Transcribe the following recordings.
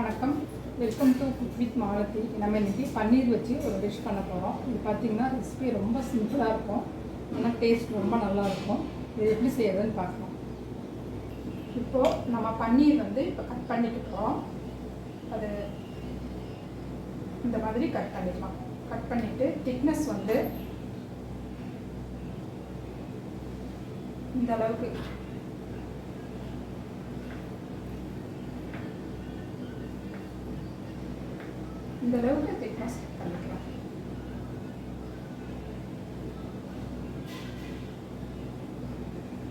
வணக்கம். Welcome to cook with Malathi நம்ம இன்னைக்கு பன்னீர் வச்சு ஒரு டிஷ் பண்ண போகிறோம் இது பார்த்தீங்கன்னா ரெசிபி ரொம்ப சிம்பிளாக இருக்கும். ஆனால் டேஸ்ட் ரொம்ப நல்லா இருக்கும். இது எப்படி செய்யறதுன்னு பார்க்கலாம். இப்போது நம்ம பன்னீர் வந்து இப்போ கட் பண்ணிட்டு போகிறோம் அது இந்த மாதிரி கட் பண்ணிக்கலாம். கட் பண்ணிவிட்டு திக்னஸ் வந்து இந்த அளவுக்கு இந்த அளவுக்கு திக்னஸ் பண்ணிக்கலாம்.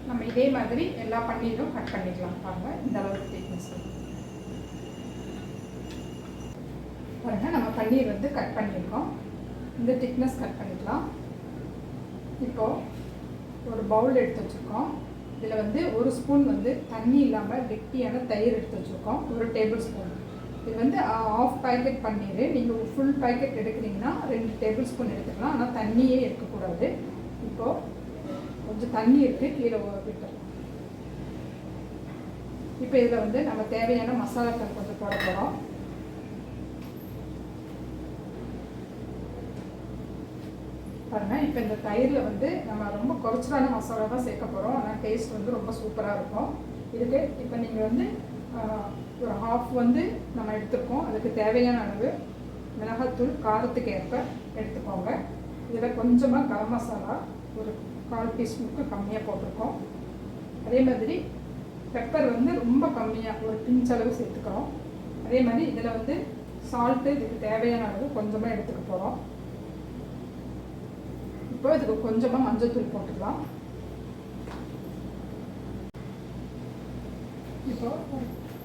நம்ம இதே மாதிரி எல்லா பன்னீரும் கட் பண்ணிக்கலாம். பாருங்க இந்த அளவுக்கு திக்னஸ் பாருங்க நம்ம பன்னீர் வந்து கட் பண்ணியிருக்கோம். இந்த திக்னஸ் கட் பண்ணிக்கலாம். இப்போ ஒரு பவுல் எடுத்து வச்சுருக்கோம். இதில் வந்து ஒரு ஸ்பூன் வந்து தண்ணி இல்லாமல் கெட்டியான தயிர் எடுத்து வச்சுருக்கோம். ஒரு டேபிள் ஸ்பூன் இது வந்து ஆஃப் பேக்கெட் பன்னீர். நீங்கள் ஃபுல் பேக்கெட் எடுக்கிறீங்கன்னா ரெண்டு டேபிள் ஸ்பூன் எடுத்துக்கலாம். ஆனால் தண்ணியே எடுக்கக்கூடாது. இப்போது கொஞ்சம் தண்ணி இருக்குது கீழே விட்டுறலாம். இப்போ இதில் வந்து நம்ம தேவையான மசாலாக்கள் கொஞ்சம் போட போகிறோம் பாருங்கள் இப்போ இந்த தயிரில் வந்து நம்ம ரொம்ப குறைச்சலான மசாலா தான் சேர்க்க போகிறோம் ஆனால் டேஸ்ட் வந்து ரொம்ப சூப்பராக இருக்கும். இதுக்கு இப்போ நீங்கள் வந்து ஒரு ஹாஃப் வந்து நம்ம எடுத்துருக்கோம். அதுக்கு தேவையான அளவு மிளகாத்தூள் காரத்துக்கு ஏற்ப எடுத்துக்கோங்க. இதில் கொஞ்சமாக கரம் மசாலா ஒரு கால் டீஸ்பூனுக்கு கம்மியாக போட்டிருக்கோம். அதே மாதிரி பெப்பர் வந்து ரொம்ப கம்மியாக ஒரு பிஞ்ச் அளவு சேர்த்துக்கிறோம். அதே மாதிரி இதில் வந்து சால்ட்டு இதுக்கு தேவையான அளவு கொஞ்சமாக எடுத்துக்க போகிறோம். இப்போ இதுக்கு கொஞ்சமாக மஞ்சள் தூள் போட்டுக்கலாம். இப்போ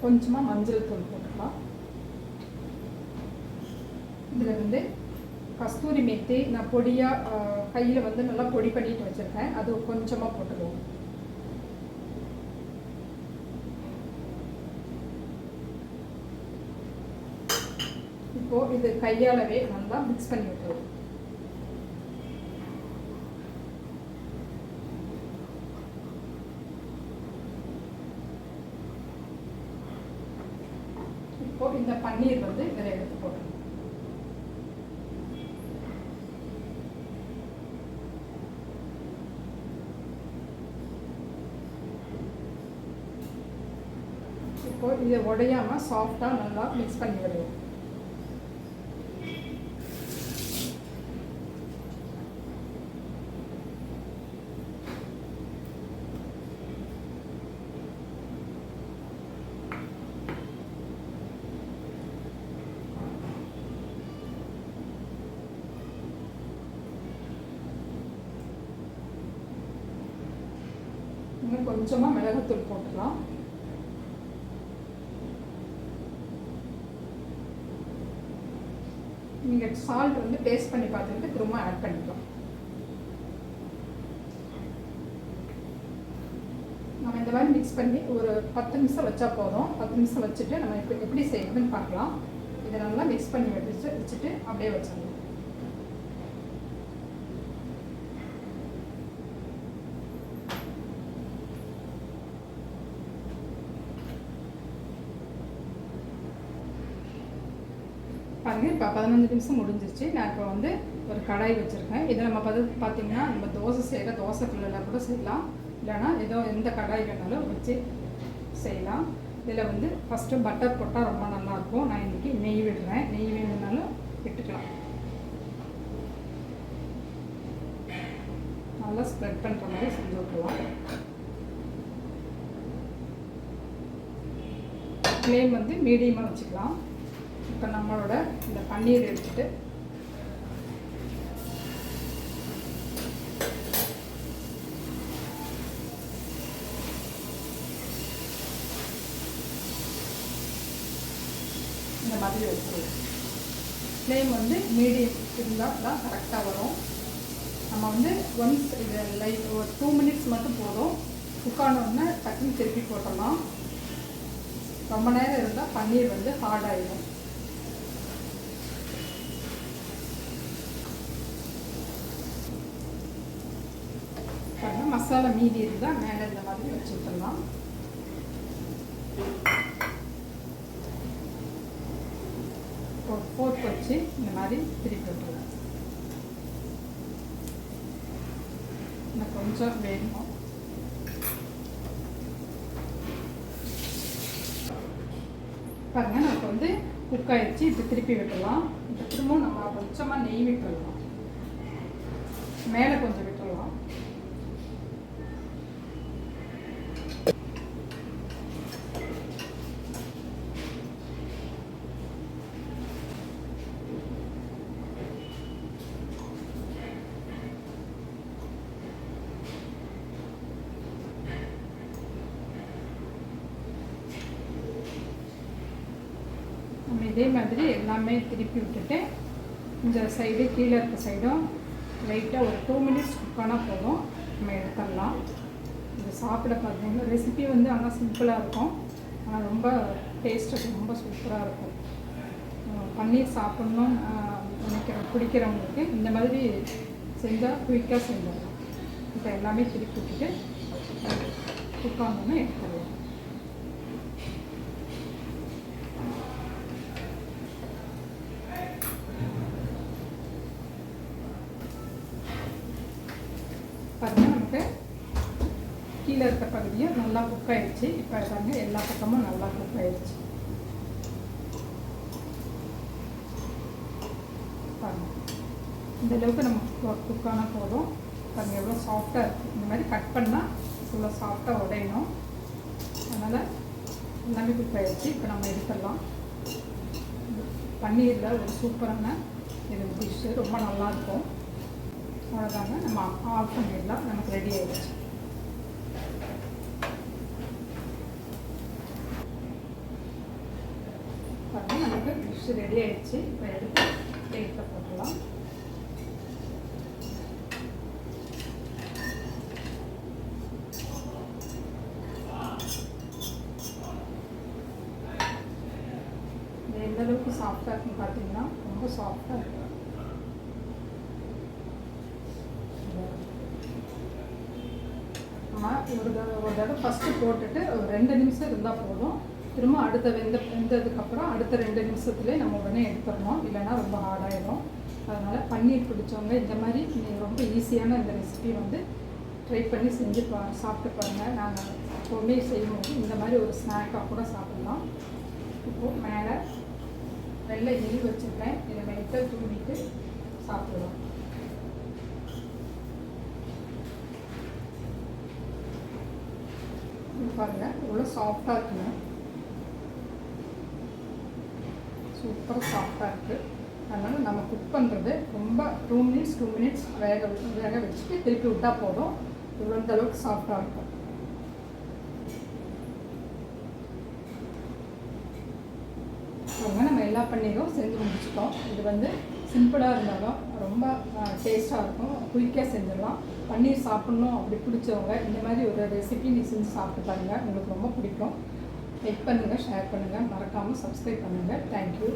கொஞ்சமாக மஞ்சள் தூள் போட்டுக்கலாம். இதில் வந்து கஸ்தூரி மெத்தி நான் பொடியாக கையில் வந்து நல்லா பொடி பண்ணிட்டு வச்சுருக்கேன். அது கொஞ்சமாக போட்டுக்குவோம். இப்போது இது கையாலவே நல்லா மிக்ஸ் பண்ணி விட்டுருவோம். இப்போ இந்த பன்னீர் வந்து இதில் எடுத்து போட்டுருங்க இப்போ இதை உடையாம சாஃப்டாக நல்லா மிக்ஸ் பண்ணி விடுவோம் இன்னும் கொஞ்சமாக மிளகுத்தூள் போட்டுக்கலாம். நீங்கள் சால்ட் வந்து டேஸ்ட் பண்ணி பார்த்துட்டு திரும்ப ஆட் பண்ணிக்கலாம். நம்ம இந்த மாதிரி மிக்ஸ் பண்ணி ஒரு பத்து நிமிஷம் வச்சா போதும். பத்து நிமிஷம் வச்சுட்டு நம்ம இப்போ எப்படி செய்யறதுன்னு பார்க்கலாம். இதை நல்லா மிக்ஸ் பண்ணி வச்சு வச்சுட்டு அப்படியே வச்சிடலாம். பாருங்கள் இப்போ பதினஞ்சு நிமிஷம் முடிஞ்சிருச்சு. நான் இப்போ வந்து ஒரு கடாய் வச்சுருக்கேன். இதை நம்ம பத பார்த்தீங்கன்னா நம்ம தோசை செய்கிற தோசை கல்லில் கூட செய்யலாம். இல்லைனா ஏதோ எந்த கடாய் வேணாலும் வச்சு செய்யலாம். இதில் வந்து ஃபஸ்ட்டு பட்டர் போட்டால் ரொம்ப நல்லாயிருக்கும். நான் இன்றைக்கி நெய் விடுறேன். நெய் வேணும்னாலும் விட்டுக்கலாம். நல்லா ஸ்ப்ரெட் பண்ணுற மாதிரி செஞ்சு விட்டுருவோம் ஃப்ளேம் வந்து மீடியமாக வச்சுக்கலாம். இப்போ நம்மளோட இந்த பன்னீர் எடுத்துட்டு இந்த மாதிரி வச்சுருவோம் ஃப்ளேம் வந்து மீடியம் இருந்தால் தான் கரெக்டாக வரும். நம்ம வந்து ஒன்ஸ் இது லைட் ஒரு டூ மினிட்ஸ் மட்டும் போதும். குக்கானோடனே டக்குன்னு திருப்பி போட்டோம்னா ரொம்ப நேரம் இருந்தால் பன்னீர் வந்து ஹார்ட் ஆகிடும் மசாலா மீதி இருந்தால் மேலே இந்த மாதிரி வச்சுக்கலாம். போட்டு வச்சு இந்த மாதிரி திருப்பி விட்டுருவேன் இன்னும் கொஞ்சம் வேகணும் பாருங்க நமக்கு வந்து குக் ஆயிடுச்சு. இப்போ திருப்பி விட்டுடலாம் இப்போ திரும்பவும் நம்ம கொஞ்சமாக நெய் விட்டுடலாம் மேலே கொஞ்சம் விட்டுடலாம் நம்ம இதே மாதிரி எல்லாமே திருப்பி விட்டுட்டு இந்த சைடு கீழே இருக்க சைடும் லைட்டாக ஒரு டூ மினிட்ஸ் குக் ஆனால் போதும். நம்ம எடுத்துடலாம். இது சாப்பிட பார்த்தீங்கன்னா ரெசிபி வந்து ஆனால் சிம்பிளாக இருக்கும். ஆனால் ரொம்ப டேஸ்ட்டு ரொம்ப சூப்பராக இருக்கும். பன்னீர் சாப்பிட்ணும் நினைக்கிற பிடிக்கிறவங்களுக்கு இந்த மாதிரி செஞ்சால் குயிக்காக செஞ்சிடலாம். இப்போ எல்லாமே திருப்பி விட்டுட்டு குக் ஆகணும்னு எடுத்துடலாம் பாருங்க நமக்கு கீழே இருக்க பகுதியும் நல்லா குக் ஆயிடுச்சு. இப்போ பாருங்க எல்லா பக்கமும் நல்லா குக் ஆயிடுச்சு. பாருங்க. இந்த அளவுக்கு நம்ம குக் ஆனால் போதும். பாருங்க எவ்வளோ சாஃப்டாக இருக்குது இந்த மாதிரி கட் பண்ணால் இவ்வளோ சாஃப்டாக உடையணும். அதனால் எல்லாமே குக் ஆயிடுச்சு. இப்போ நம்ம எடுத்துடலாம் பன்னீரில் ஒரு சூப்பரான இது டிஷ்ஷு ரொம்ப நல்லாயிருக்கும் அவ்வளோதாங்க நம்ம ஆஃப் பண்ணிடலாம் நமக்கு ரெடி ஆகிடுச்சு பாருங்க டிஷ் ரெடி ஆயிடுச்சு. இப்போ எடுத்து பிளேட்டில் போட்டுடலாம். இது எந்த அளவுக்கு சாஃப்டாக இருக்குன்னு பார்த்தீங்கன்னா ரொம்ப சாஃப்டாக இருக்கும் ஒரு தடவை ஒரு தடவை ஃபஸ்ட்டு போட்டுட்டு ஒரு ரெண்டு நிமிஷம் இருந்தால் போதும். திரும்ப அடுத்த வெந்த வெந்ததுக்கப்புறம் அடுத்த ரெண்டு நிமிஷத்துலேயே நம்ம உடனே எடுத்துடணும். இல்லைன்னா ரொம்ப ஹார்டாயிடும் அதனால் பன்னீர் பிடிச்சவங்க இந்த மாதிரி நீங்கள் ரொம்ப ஈஸியான இந்த ரெசிபி வந்து ட்ரை பண்ணி செஞ்சு பா சாப்பிட்டு பாருங்கள் நாங்கள் எப்போவுமே செய்யும்போது இந்த மாதிரி ஒரு ஸ்நாக்காக கூட சாப்பிடலாம். இப்போது மேலே வெள்ளை எலி வச்சுருக்கேன். இதை லைட்டாக தூவிட்டு சாப்பிடுவோம் இது இவ்வளோ சாஃப்டாக இருக்குங்க. சூப்பர் சாஃப்டாக இருக்குது அதனால் நம்ம குக் பண்ணுறது ரொம்ப டூ மினிட்ஸ் டூ மினிட்ஸ் வேக வேக வச்சுட்டு திருப்பி விட்டால் போதும். இவ்வளோ அளவுக்கு சாஃப்டாக இருக்கும். அவங்க நம்ம எல்லா பன்னீரும் செஞ்சு முடிச்சிட்டோம். இது வந்து சிம்பிளாக இருந்தாலும் ரொம்ப டேஸ்ட்டாக இருக்கும். குயிக்காக செஞ்சிடலாம். பன்னீர் சாப்பிட்ணும். அப்படி பிடிச்சவங்க இந்த மாதிரி ஒரு ரெசிபி நீ செஞ்சு சாப்பிட்டு பாருங்கள் உங்களுக்கு ரொம்ப பிடிக்கும். லைக் பண்ணுங்கள் ஷேர் பண்ணுங்கள் மறக்காமல் சப்ஸ்கிரைப் பண்ணுங்கள் தேங்க்யூ